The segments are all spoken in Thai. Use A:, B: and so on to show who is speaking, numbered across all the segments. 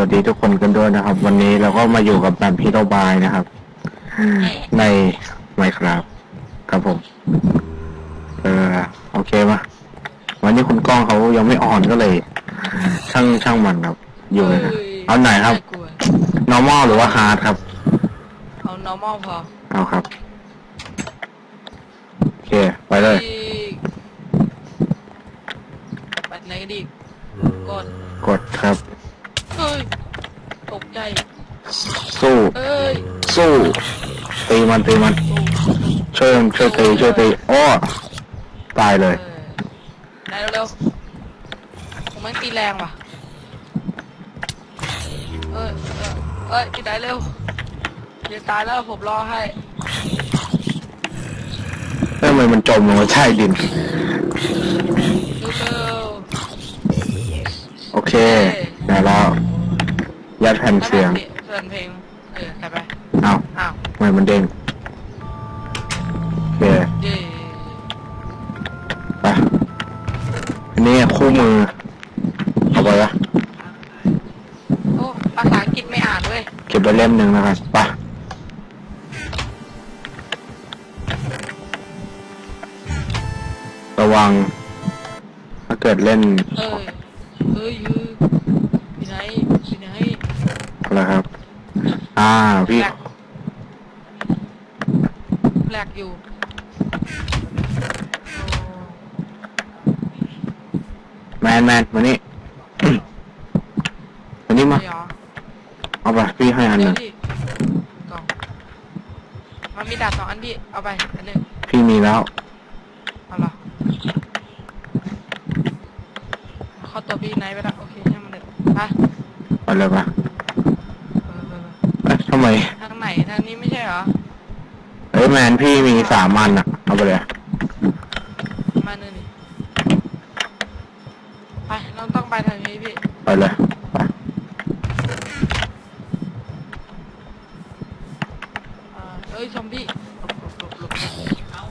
A: วัสดีทุกคนกันด้วยนะครับ วันนี้เราก็มาอยู่กับแบมพีโรบายนะครับ ในไมครับครับผม เออโอเคปะวันนี้คุณก้องเขายังไม่ออนก็เลย ช่างช่างมันครับ อยู่เลยนะเอาไหนครับ
B: กลัว
A: normal หรือว่า hard ครับ
B: เอา normal พอ
A: เอาครับโอเค ไปเลย
B: อีกไปไหนกันดีกด
A: กดครับ
B: เฮ้ย ตกใจ
A: สู้
B: เอ้ย
A: สู้ตีมันตีมัน
B: สู้
A: ช่วยช่วยตีช่วยตีอ้อตายเลย
B: เออได้เร็วๆผมแม่งตีแรงว่ะเอ้ยเอ้ยเอ้ยพี่ได้เร็วเดี๋ยวตายแล้วผมรอให้
A: ทำไมมันจมลงมาใช่ดิน
B: เร็ว
A: โอเคได้แล้ว ยัดแผ่น
B: ๆ
A: เสียง
B: เปิดเพลงเออใส่ไป
A: เอา
B: อ้าว
A: ทำไมมันเด้งโอเค
B: เย่
A: ไปอันนี้คู่มือ เอาไปละ
B: โอ้ภาษาอังกฤษไม่อ่านเว้ย
A: เก็บไปเล่มหนึ่งนะครับไประวัง ถ้าเกิดเล่น
B: เอ้ยเอ้ยยือพี่ไหนพี่ไหน
A: อะไรครับ อ่าพี่
B: แหลก แหลกอยู่โแม
A: นแมนมานี่ มานี่
B: อ้
A: มา
B: ไม่เหรอ
A: เอาไปพี่ให้อันห
B: เดี๋ย
A: นึ่
B: ว
A: ง
B: ดิกล่องมันมีดาบสองอันพี่ เอาไป อันหนึ่ง
A: พี่มีแล้ว
B: เอาเหรอเข้าตัวพี่ไหนไปแล้วโอเคให้มันเด็ดไป
A: ไปเลยปะ
B: เออเออ
A: เอ๊ะทำ ไม
B: ทางไหนทางนี้ไม่ใช่เหรอ
A: เอ้ยแมนพี่มีสามอันอะเอาไปเลย
B: มาหนึ่งนี่ไปเราต้องไปทางนี้พี่
A: ไปเลยไป
B: อ่าเอ้ยซอมบี้หลบหลบหลบหลบ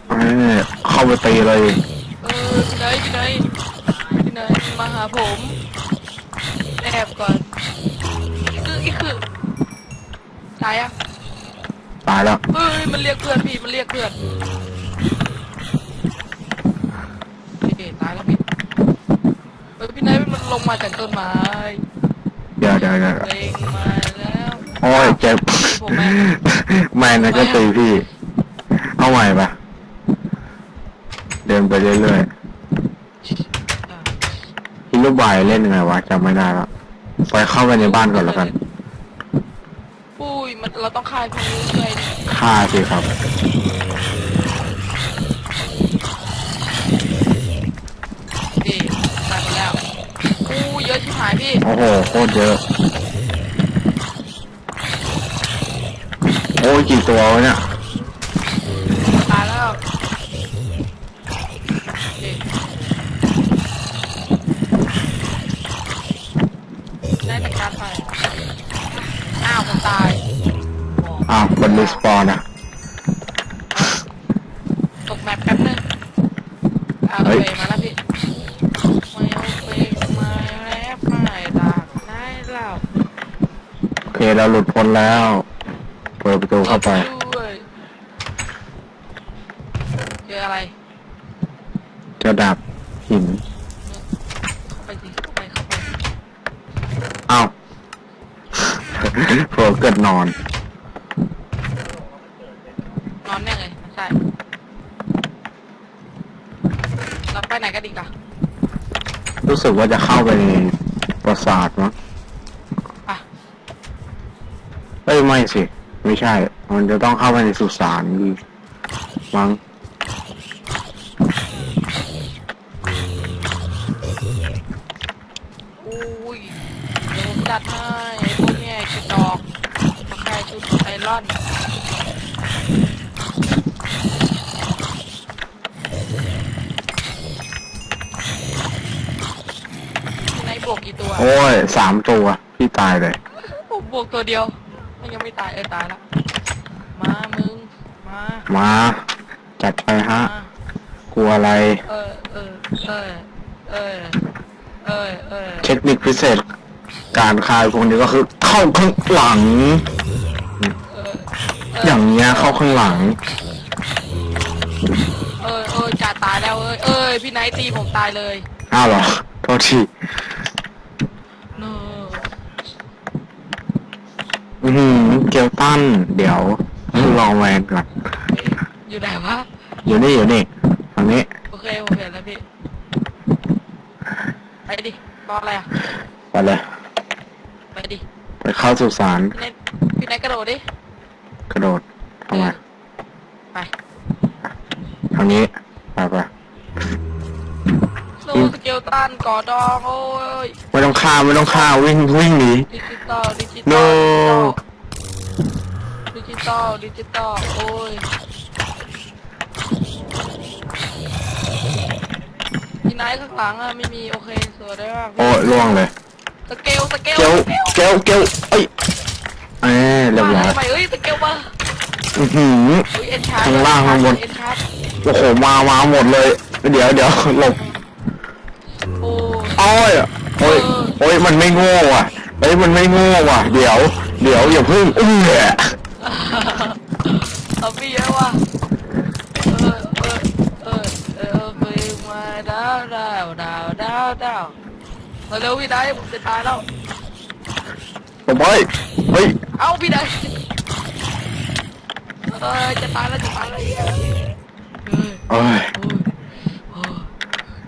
A: เอ้ยเข้าไปตีเลย
B: เออพี่ไหนพี่ไหนพี่ไหนมาหาผม แอบก่อน ตายอะ
A: ตายแล้ว
B: เฮ้ยมันเรียกเพื่อนพี่มันเรียกเพื่อนเอ๊ะตายแล้วพี่เฮ้ยพี่ไหนมันลงมาจากต้นไม้
A: เดี๋ยวเดี๋ยวเดี๋ยว
B: เล็งมาแล้ว
A: โอ้ยเจ็บ
B: ผมแม่
A: แมนนะก็ตีพี่ เอาใหม่ปะเดินไปเรื่อย
B: อะ
A: ๆฮิโรบายเล่นยังไงวะจำไม่ได้แล้วไปเข้าไปในบ้านก่อนแล้วกัน
B: ปุ้ย มันเราต้องฆ่าพี่เลยเนี่ย
A: ฆ่าสิครับ
B: พี่ตายหมดแล้วอู้เยอะชิบหายพี่
A: โอ้โหโคตรเยอะ โอ้ยกี่ตัววะเนี่ย
B: ตายแล้วเอ๊ะได้ในการไปอ้าวผมตาย
A: อ้าวคนรีสปอนอะ
B: ตกแมปแป๊บนึงเอา
A: เฮ้
B: ไป
A: ย
B: มาแล้วพี่ไม่เอาไปมาแล้วไม่ตากได้แล้ว
A: โอเคเราหลุดพ้นแล้ว เปิดประตูเข้าไป
B: ด้วยเจออะไร
A: เจะดับหิน
B: เข้าไปสิเข้าไปเข้าไป
A: อ้าวเผลอเกิดนอน
B: แน่เลยใช่เราไปไหนกันดีกอะ
A: รู้สึกว่าจะเข้าไปในปราสาทมั้ง
B: ไป
A: เอ้ยไม่สิ ไม่ใช่ มันจะต้องเข้าไปในสุสานดีมั้ง
B: อุ้ยเดี๋ยวผมจัดให้ไอ้พวกเนี้ยกระจอกมาแค่ชุดไอรอนในบ วกกี่ตัว
A: โอ้ยสามตัวพี่ตายเลย
B: ผมบวกตัวเดียว มันยังไม่ตายเออตายแล้วมา มึง มา
A: มา จัดไปฮะ
B: มา
A: กลัวอะไร
B: เออ เออ เออ เออ เออ เออ
A: เทคนิคพิเศษ การคายพวกนี้ก็คือเข้าข้างหลัง
B: เออ
A: อย่างเงี้ยเข้าข้างหลัง
B: เออ เออจ่าตายแล้วเอ้ย เอ้ย พี่ไนท์ตีผมตายเลย
A: อ้าวเหรอ โทษที
B: เนอะ
A: อือหือเกลตันเดี๋ยวลองแวนก่อน
B: อยู่ไหนวะ
A: อยู่นี่อยู่นี่ฝั่งนี้
B: โอเคผมเห็นแล้วพี่ไปดิรออะไรอะ
A: ไปเลย
B: ไปดิ
A: ไปเข้าสุสาน
B: พี่ไนท์พี่ไนท์กระโดดดิ
A: กระโดดทำไม
B: ไป
A: ทางนี้ไปไป
B: สู้สเกลตันก่อดองโอ้ย
A: ไม่ต้องฆ่าไม่ต้องฆ่าวิ่งวิ่งหนี
B: ดิจิตอลดิจิตอ
A: No
B: ลดิจิตอล ดิจิตอลโอ้ยพี่ไนท์ข้างหลังอะไม่มี โอเคสวยได้มาก
A: โอ้ล่วงเลย
B: สเกลสเกล
A: เกล
B: สเกล
A: เกลเกลเอ้ยเอ้ยเรียบร้อย
B: ทำไมเอ้ยสเกลมา
A: อือหือ
B: อุ้ยเอ็นชาร์
A: ข้างล่างข้างบน
B: เอ็นชาร์
A: โอ้โหมามาหมดเลย เดี๋ยวเดี๋ยวหลบ
B: โอ้
A: โอ้ยโอ้ยโอ้ยมันไม่โง่อะเอ้ยมันไม่โง่ว่ะ เดี๋ยว เดี๋ยวอย่าพึ่งอื้อ
B: เอาพี่เยอะว่ะเออเออเออเออเคยมาดาวดาวดาวดาวดาวเร็วพี่ไนท์ผมจะตายแล้ว
A: ต่อไปเฮ้ย
B: เอาพี่ไนท์เออจะตายแล้วจะตายแล้วเออ
A: เอ้ย
B: โอ้ย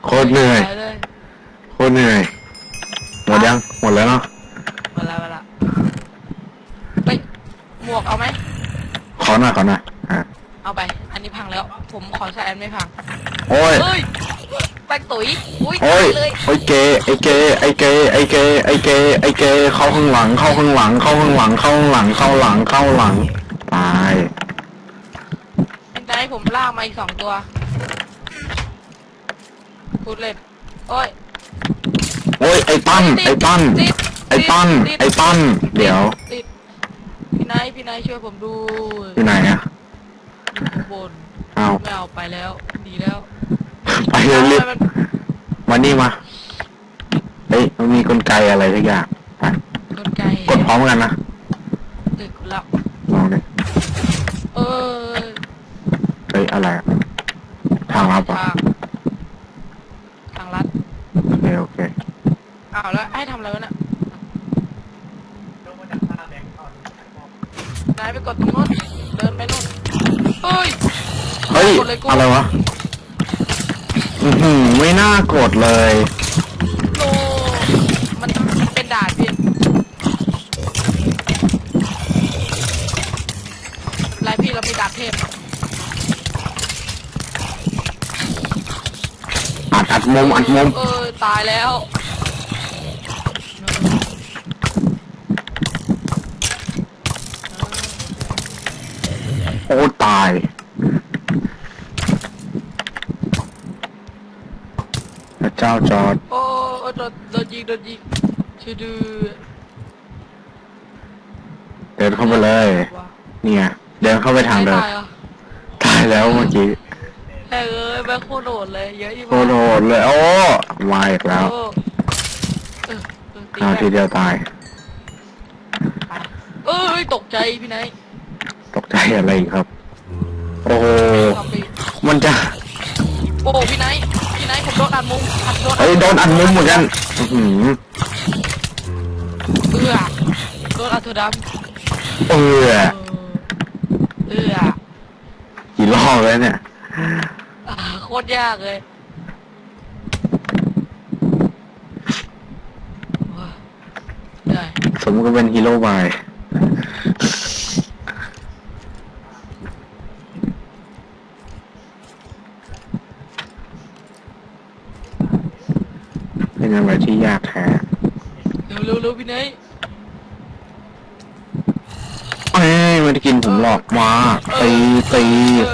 A: โคตรเหนื่อย
B: ตายเลย
A: โคตรเหนื่อยหมดยังหมดแล้วเนาะ
B: มาละมาละไปหม วกเอาไหม
A: ขอหน่อยขอหน่อยอะ
B: เอาไป อันนี้พังแล้ว ผมขอใช้อันไม่พัง
A: โอ้ย
B: เฮ้ย แป้งตุ๋ย อุ้ย
A: โอ้ย
B: ตายเลย
A: โอ้ยเกไอเกไอเกไอเกไอเกไอเกเข้าข้างหลัง เข้าข้างหลัง เข้าข้างหลัง เข้าข้างหลัง เข้าหลัง เข้าหลัง ตาย
B: เป็นไงผมล่ากมาอีกสองตัว พูดเล่นโอ้ย
A: โอ้ย ไอตั้นไอตั้น
B: ติด
A: ไอตั้น
B: ติด
A: ไอตั้นเดี๋ยว
B: ติด พี่ไนท์พี่ไนท์ช่วยผมด้วย
A: อยู่ไหนอะ
B: อยู่ข้างบน
A: เอา
B: ไม่เอาไปแล้วดีแล้ว
A: ไปเลยรีบ
B: มัน
A: มานี่มาเฮ้ยมันมีกลไกอะไรสักอย่างไป
B: กลไก
A: กดพร้อมกันนะ
B: ตึกแล้ว
A: ลองดิ
B: เออ
A: เฮ้ยอะไรอะทางลับอะ
B: ทางทางลัด
A: โอเคโอเค
B: อ้าวแล้วให้ทำอะไรวะเนี่ย นายไปกดตรงโน้นเดินไปโน้นเฮ้ย
A: เฮ้ย
B: กดเลยกู
A: อะไรวะ อือหือไม่น่ากดเลย
B: โนมันมันเป็นด่านพี่ไรพี่เรามีดาบเทพ
A: อัดอัดมุมอัดมุม
B: เออตายแล้ว
A: โอ้ตายพระเจ้าจอร์ด
B: โอ้โดนโดนยิงโดนยิงช่วยดู
A: เดินเข้าไปเลย
B: ว้า
A: เนี่ย เดินเข้าไปทางเดิม
B: ตายเหรอ
A: ตายแล้วเมื่อกี้
B: แม่งเอ้ยแม่งโคตรโหดเลยเยอะอีก
A: โคตรโหดเลยโอ้มาอีกแล้ว
B: โอ้เออเออตี
A: เอาที
B: แม่ง
A: เดียวตาย
B: เอ้ยตกใจพี่ไนท์
A: ตกใจอะไรอีกครับ โอ้โห
B: ทำไป
A: มันจะ
B: โอ้พี่ไนท์พี่ไนท์ผมโดนอัดมุมอัดโดน
A: เฮ้ยโดนอันมุมเหมือนกันอือหือ
B: เอื้อโดนอัดเธอด
A: เออำ
B: เออเอื้อ
A: กี่รอบแล้วเนี่ย
B: อ่าโคตรยากเลยว้าได้
A: สมก็เป็นฮีโร่บาย เป็นอะไรที่ยากแท้
B: เร็วเร็วเร็วพี่ไนท์
A: เอ้ยไม่ได้กินผมหรอกมาตีตี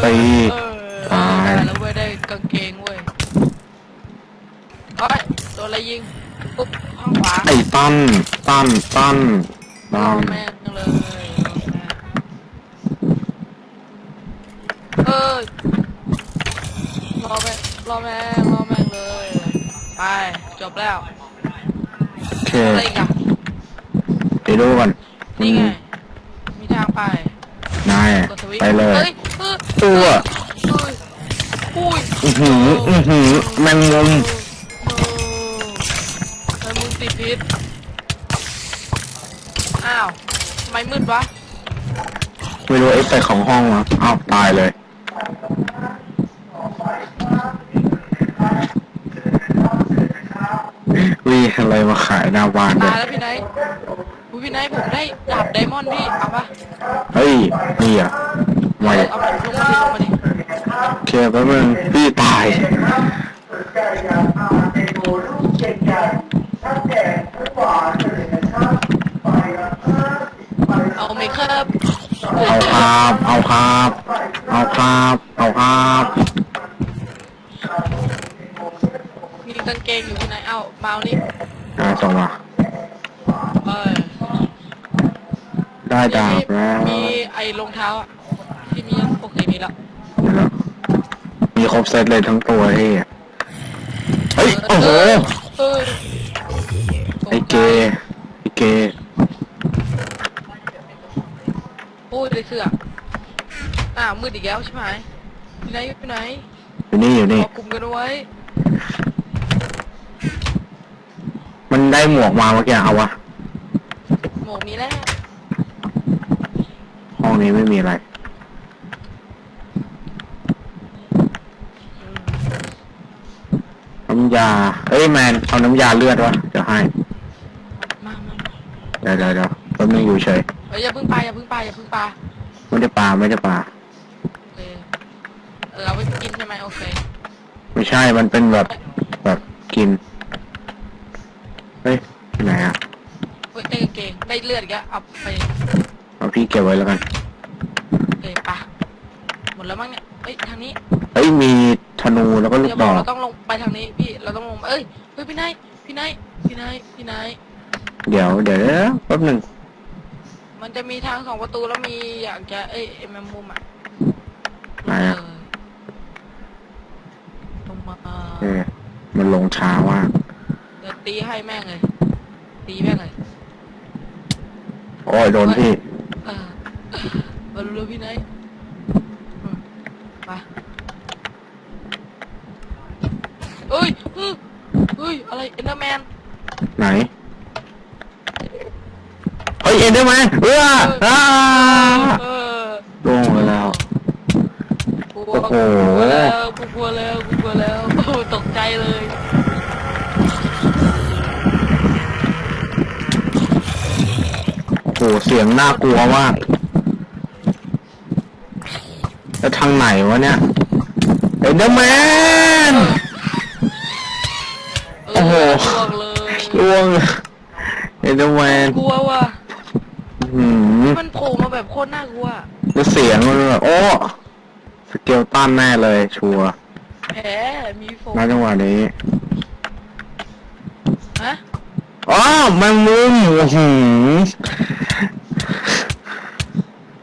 A: ตี
B: เออ
A: ตาย
B: ได้แล้วเว้ยได้กางเกงเว้ยเฮ้ยโดนอะไรยิงปุ๊บข้างขวา
A: ไอ้ตั้นตั้นตั้น
B: ร
A: ตั้
B: อนแม่งเลยเออรอแม่งรอแม่งรอแม่งเลยไป จบแล้ว
A: โอเค
B: อะไรอีกอะ
A: ดูก่อน
B: นี่ไง มีทางไป
A: นาย
B: กดสวิตช์
A: ไปเลย
B: เฮ้ยเออ
A: ตัว
B: เฮ้ยอุ้ย
A: อือหืออือหือแมงมุม
B: เออแมงมุมติดพิษอ้าวทำไมมืดวะ
A: ไม่รู้เอฟเฟกต์ของห้องวะอ้าวตายเลย วีอะไรมาขายห น้าบ้านด้ว
B: ตายยแล้วพี่ไนท์อุ๊ยพี่ไนท์ผมได้ดาบไดมอนด์พี่ เอาปะ
A: เฮ้ยนี่อะไม่
B: เอามาลงมาดิลงมาดิ
A: เคลียร์แป๊บนึงพี่ตาย
B: เอาเมคอัพ
A: เอาครับ เอาครับ เอาครับ เอาครับ
B: มีกางเกงอยู่พี่ไนท์เอาเมาส์นี่
A: ได้ส่งมา
B: เออ
A: ได้ดาบแล้ว
B: มีไอ้รองเท้าอะที่มีโอเคมีแล้ว
A: มีครบเซตเลยทั้งตัวเฮ้ยเฮ้ย โอ้โห
B: เออ
A: ไอเกย์ไอเกย์
B: โอ้ยเลยเสือกอ้าวมืดอีกแล้วใช่ไหมพี่ไนท์พี่ไนท์
A: อยู่นี่อยู่นี่
B: ขอกลุ่มกันเอาไว้
A: มันได้หมวกมาเมื่อกี้เอาวะ
B: หมวกมีแล้ว
A: ห้องนี้ไม่มีอะไรน้ำยา เอ้ยแมนเอาน้ำยาเลือดวะเดี๋ยวให้
B: มามามา
A: เดี๋ยวเดี๋ยวเดี๋ยวแป๊บนึงอยู่เฉย
B: เอ้ยอย่าเพิ่งปาอย่าเพิ่งปาอย่าเพิ่งปา
A: ไม่ได้ปลาไม่ได้ปลา
B: โอเคเออเอาไปกินใช่ไหมโอเค
A: ไม่ใช่มันเป็นแบบแบบกิน เฮ้ยที่ไหนอะ
B: เฮ้ยได้กางเกง ได้เลือดอีกแล้วเอาไป
A: เอาพี่เก็บไว้แล้วกัน
B: เอ้ยปะหมดแล้วมั้งเนี่ยเอ้ยทางนี้
A: เฮ้ยมีธนูแล้วก็ลู
B: เดี๋
A: ก
B: ยว
A: ด
B: บอก
A: อก
B: เราต้องลงไปทางนี้พี่เราต้องลงเอ้ยเฮ้ยพี่นายพี่นายพี่นายพี่นาย
A: เดี๋ยวเดี๋ยวเดี๋ยวแป๊บหนึ่ง
B: มันจะมีทางสองประตูแล้วมีอยากจะเอ้ยไอ้แมงมุมอะ
A: ไหนอะ
B: เออลงมา
A: เออมันลงช้ามาก
B: เดี๋ยวตีให้แม่งเลยตีแม่งเลย
A: โอ้ยโดนพี่
B: เออมาเร็วๆพี่นายอืมไปเอ้ยเฮ้ยเฮ้ย อะไรเอ็นเดอร์แมน
A: ไหนเฮ้ยเอ็นได้ไหมเอออ้า
B: เออ
A: ลงไปแล้ว
B: กลัว
A: โอ้โห
B: กลัวแล้วกูกลัวแล้วกูกลัวแล้วโอ้ตกใจเลย
A: โอ้โหเสียงน่ากลัวมากแล้วทางไหนวะเนี่ยเอ็นเดอร์แมน
B: เอ
A: โอ้โห
B: อล่วงเลย
A: ล่วงเอ็นเดอร์แมน
B: กลัวว่ะ
A: หืม
B: มันโผล่มาแบบโคตรน่ากลัว
A: แล้วเสียงมันแบบโอ้สเกลตันแน่เลย ชัวร์
B: แผลมีโฟม
A: ณจังหวะนี้
B: ฮะ
A: อ๋อแมงมุมโอ้โห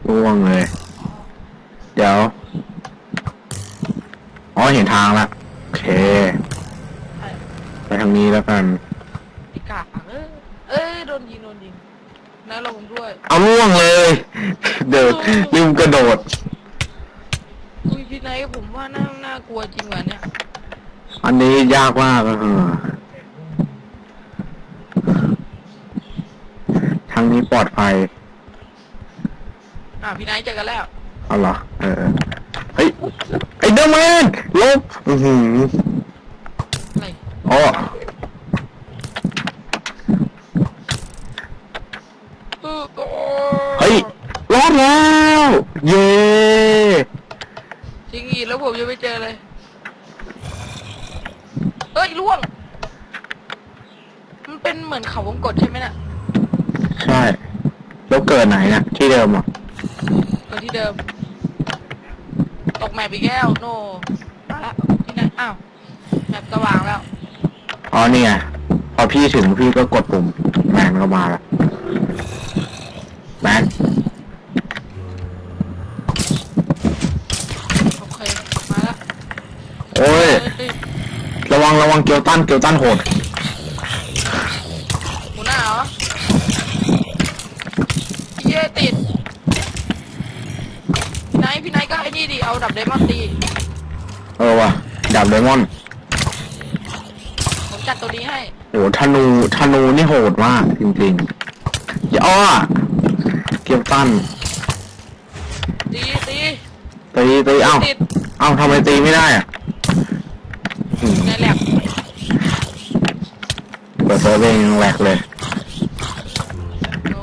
A: ล่วงเลย เดี๋ยว อ๋อเห็นทางละ โอเค
B: ไอ้
A: ไปทางนี้แล้วกัน
B: ไอ้กากเอ้ยเอ้ยโดนยิงโดนยิงนายลงด้วย
A: เอาล่วงเลย เดินลืมกระโดด
B: อุ้ยพี่นายผมว่าน่าน่ากลัวจริงว่ะเนี่ย
A: อันนี้ยากมากอะเออทางนี้ปลอดภัย
B: อะพี่นายเจอกันแล้ว
A: เอาเหรอเออเฮ้ยไอเดอร์แมนลบอือหือ
B: อะไร
A: อ๋อ
B: เออโอ้
A: เฮ้ยรอดแล้วเย้
B: จริงอีกแล้วผมยังไม่เจอเลยเอ้ยล่วง มันเป็นเหมือนเขาวงกตใช่ไหมน่ะ
A: ใช่แล้วเกิดไหนเนี่ยที่เดิมอะ
B: ตัวที่เดิม ตกแมปอีกแล้วโนมาละที่ไหนอ้าวแมปสว่างแล้ว
A: อ๋อนี่ไงพอพี่ถึงพี่ก็กดปุ่มแมนก็มาแล้วแมน
B: โอเคมาละ
A: โอ้ย
B: เฮ้ย
A: ระวังระวังเกียวตันเกียวตันโหด
B: หัวหน้าเหรอเย้ติดพี่นายพี่ นายก็ไอ้นี่ดิเอาดับไดมอนด์ตี
A: เออว่ะดาบเลมอน
B: ผมจัดตัวนี้ให้
A: โอ้ธนูธนูนี่โหดมากจริงๆอย่าอ้อเกียวตัน
B: ตีตี
A: ตีตีเอ้า
B: ติด
A: เอ้าทำไมตีไม่ได้อะอืม
B: ในแหลก
A: เปิดเซิร์ฟเองยังแหลกเลย
B: โอ้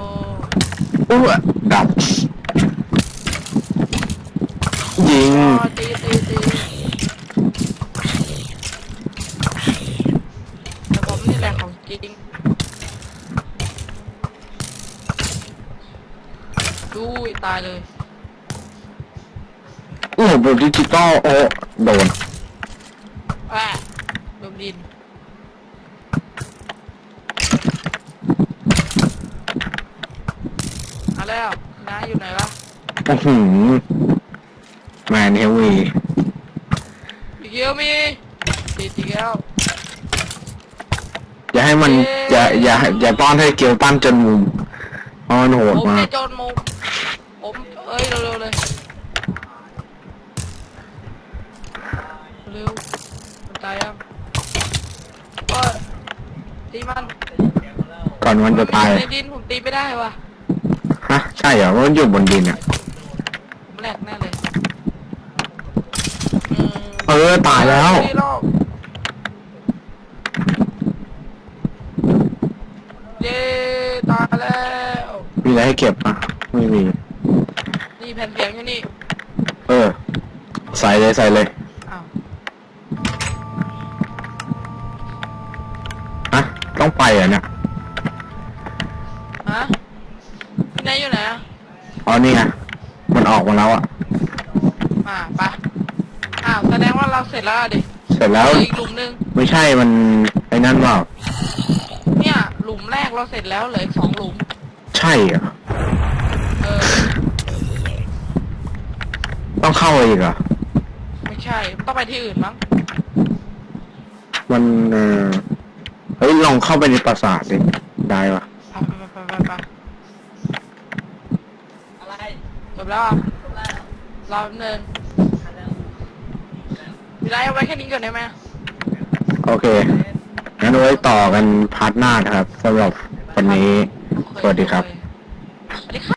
A: อู้วดับ ยิง
B: ตีตีตีแต่ผมนี่แหละของจริง ดูตายเลย
A: โอ้โหแบบดิจิตอลโอ้โดน
B: แอะโดนดินมาแล้วน้าอยู่ไหนวะ
A: อ้โหแมนเฮวี
B: อีกเกียวมีติดอีกแล้ว
A: อย่าให้มันอย่าอย่าอย่าป้อนให้เกียวตันจนมุมเพราะมันโหด
B: ผม
A: มา
B: เนี่
A: ก
B: ยโจนมุมผมเอ้ยเร็วๆเลยเร็วมันตายยังโอ้ยตีมัน
A: ก่อนมันจะตาย
B: ในดินผมตีไม่ได้ว่ะ
A: ฮะใช่เหรอมันอยู่บนดินอะ
B: ผมแหลกแน่เลยอืม
A: เออตายแล้ว
B: ตีรอบเย้ตายแล้ว
A: มีอะไรให้เก็บอะไม่มี
B: นี่แผ่นเสียงอยู่นี่
A: เออ ใส่เลยใส่เลย
B: อ้าว
A: ฮะต้องไปเหรอะเนี่ย
B: ฮะพี่นายอยู่ไหนอะ
A: อ๋อนี่ไงมันออกมาแล้วอะ
B: มาไปะอ้า วแสดงว่าเราเสร็จแล้วอะดิ
A: เสร็จแล้ว
B: เหลืออีกหลุมหนึง
A: ไม่ใช่มันไอ้นั่นเปล่า
B: เนี่ยหลุมแรกเราเสร็จแล้วเหลืออีกสองหลุม
A: ใช่เหรอ
B: เออ
A: ต้องเข้าไปอีกเหรอ
B: ไม่ใช่ต้องไปที่อื่นมั้ง
A: มันเออเฮ้ยลองเข้าไปในปราสาทดิได้ปะ
B: ไปไปไปไปไปอะไรจบแล้วอะรอแป๊บนึง มีไรเอาไว้แค่นี้ก่อนได้ไหม
A: โอเคงั้นไว้ต่อกันพาร์ทหน้านะครับสำหรับวันนี้ สวัสดีครับ
B: สวัสดีครับ